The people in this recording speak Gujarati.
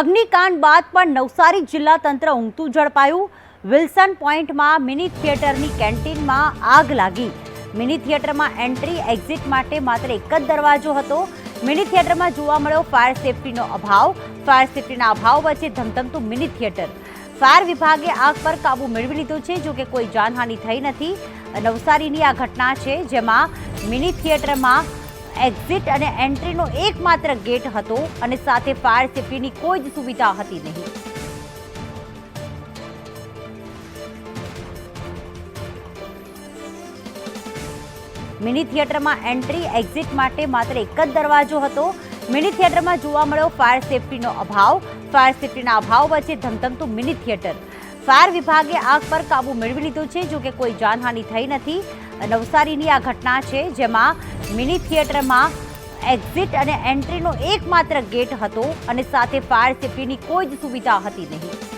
અગ્નિકાંડ બાદ પણ નવસારી જિલ્લા તંત્ર ઊંઘતું ઝડપાયું. વિલ્સન પોઈન્ટમાં મિની થિયેટરની કેન્ટીનમાં આગ લાગી. મિની થિયેટરમાં એન્ટ્રી એક્ઝિટ માટે માત્ર એક જ દરવાજો હતો. મિની થિયેટરમાં જોવા મળ્યો ફાયર સેફટીનો અભાવ. ફાયર સેફટીના અભાવ વચ્ચે ધમધમતું મિની થિયેટર. ફાયર વિભાગે આગ પર કાબુ મેળવી લીધો છે, જો કે કોઈ જાનહાનિ થઈ નથી. નવસારીની આ ઘટના છે, જેમાં મિની થિયેટરમાં એક્ઝિટ અને એન્ટ્રીનો એકમાત્ર ગેટ હતો અને સાથે ફાયર સેફટીની કોઈ જ સુવિધા હતી નહીં. મિની થિયેટરમાં એન્ટ્રી, એક્ઝિટ માટે માત્ર એક જ દરવાજો હતો. મિની થિયેટરમાં જોવા મળ્યો ફાયર સેફટીનો અભાવ. ફાયર સેફટીના અભાવ વચ્ચે ધમધમતું મિની થિયેટર. ફાયર વિભાગે આગ પર કાબુ મેળવી લીધો છે, જોકે કોઈ જાનહાનિ થઈ નથી. નવસારીની આ ઘટના છે, જેમાં મિની થિયેટરમાં એક્ઝિટ અને એન્ટ્રીનો એકમાત્ર ગેટ હતો અને સાથે ફાયર સેફટીની કોઈ જ સુવિધા હતી નહીં.